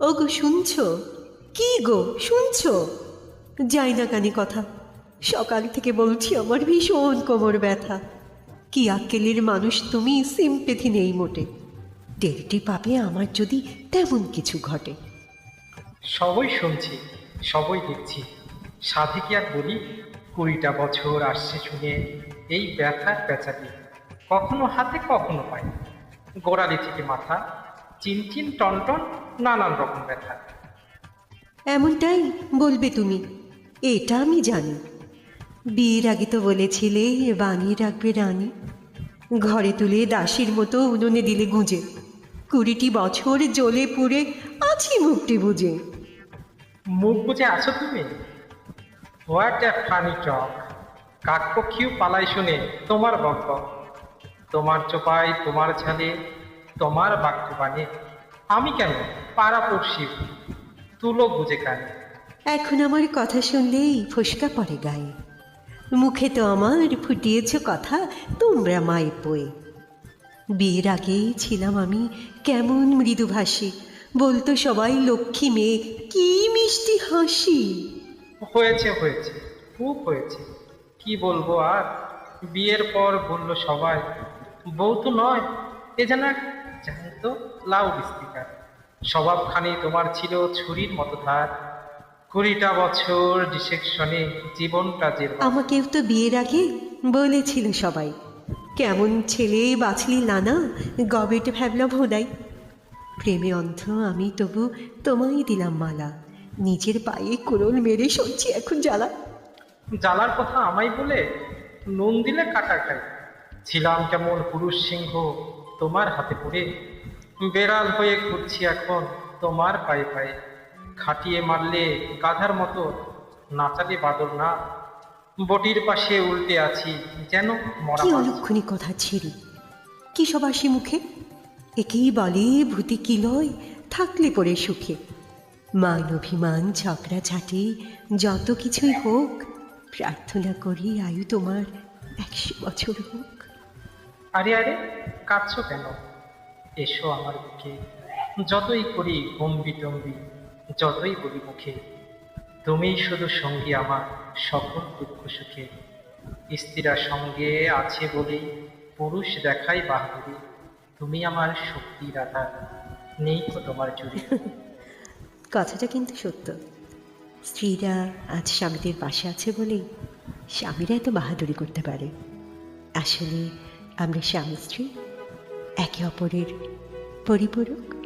ও গো শুনছ? কি গো, শুনছ? যাই না কানি কথা, সকাল থেকে বলছি আমার ভীষণ কোমর ব্যথা। কি আক্কেলের মানুষ তুমি সিম্পেথি নেই মোটে। টেরটি পাবে আমার যদি তেমন কিছু ঘটে। সবই শুনছি, সবই দেখছি। সাধে কি আর বলি, কুড়িটা বছর আসছে শুনে এই ব্যথার পেঁচাটি কখনো হাতে, কখনো পাই গোড়ালি থেকে মাথা চিনচিন টনটন নানান রকম ব্যথা। এমনটাই বলবে তুমি এটা আমি জানি। বিয়ের আগে তো বলেছিলে বানিয়ে রাখবে রানী। ঘরে তুলে দাসীর মতো উনুনে দিলে গুঁজে। কুড়িটি বছর জ্বলে পুড়ে আছি মুখটি বুঝে। মুখ বুঝে আছো তুমি? হোয়াট এ ফানি টক কাকপক্ষীও পালাই শুনে তোমার বক তোমার চোপায় তোমার ঝালে তোমার বাক্য বানে আমি কেন পাড়া পড়শি তুলো বুঝে কানে। এখন আমার কথা শুনলেই ফসকা পড়ে গায়ে। মুখে তো আমার ফুটিয়েছ কথা তোমরা মায়ে পোয়ে। বিয়ের আগেই ছিলাম আমি কেমন মৃদুভাষী। বলতো সবাই লক্ষ্মী মেয়ে কি মিষ্টি হাসি। হয়েছে হয়েছে খুব হয়েছে। কি বলব আর? বিয়ের পর বলল সবাই বউ তো নয় এ যেন এক জ্যান্ত লাউড স্পিকার স্বভাবখানি তোমার ছিল ছুরির মতো ধার কুড়িটা বছর ডিসেকশনে জীবনটা যে আমাকেও তো বিয়ের আগে বলেছিল সবাই কেমন ছেলে বাছলি নানা গবেট ভ্যাবলা ভোদাই। প্রেমে অন্ধ আমি তবু তোমায় দিলাম মালা নিজের পায়ে কোরল মেরে সরছি এখন জ্বালা। জ্বালার কথা আমায় বলে নুন দিলে কাটা খাই। ছিলাম কেমন পুরুষ সিংহ তোমার হাতে পড়ে। বেড়াল হয়ে ঘুরছি এখন তোমার পায়ে পায়ে। খাটিয়ে মারলে গাধার মতো নাচালে বাদর না। বটির পাশে উল্টে আছি যেন মরা কি অলক্ষণী কথা ছিড়ি কি সব আসি মুখে? একেই বলে ভূতি কি লয়? থাকলে পরে সুখে। মান অভিমান ঝগড়া ঝাঁটি যত কিছুই হোক প্রার্থনা করি আয়ু তোমার একশো বছর হোক। আরে আরে কাঁদছো কেন? এসো আমার বুকে। যতই করি গম্বি টম্বি যতই বলি মুখে, তুমিই শুধু সঙ্গী আমার সকল দুঃখ সুখে। স্ত্রীরা সঙ্গে আছে বলেই পুরুষ দেখাই বাহাদুরি তুমি আমার শক্তি আধার নেই তো তোমার জুড়ি। কথাটা কিন্তু সত্য। স্ত্রীরা আজ স্বামীদের পাশে আছে বলেই স্বামীরা এত বাহাদুরি করতে পারে। আসলে আমরা স্বামী স্ত্রী একে অপরের পরিপূরক।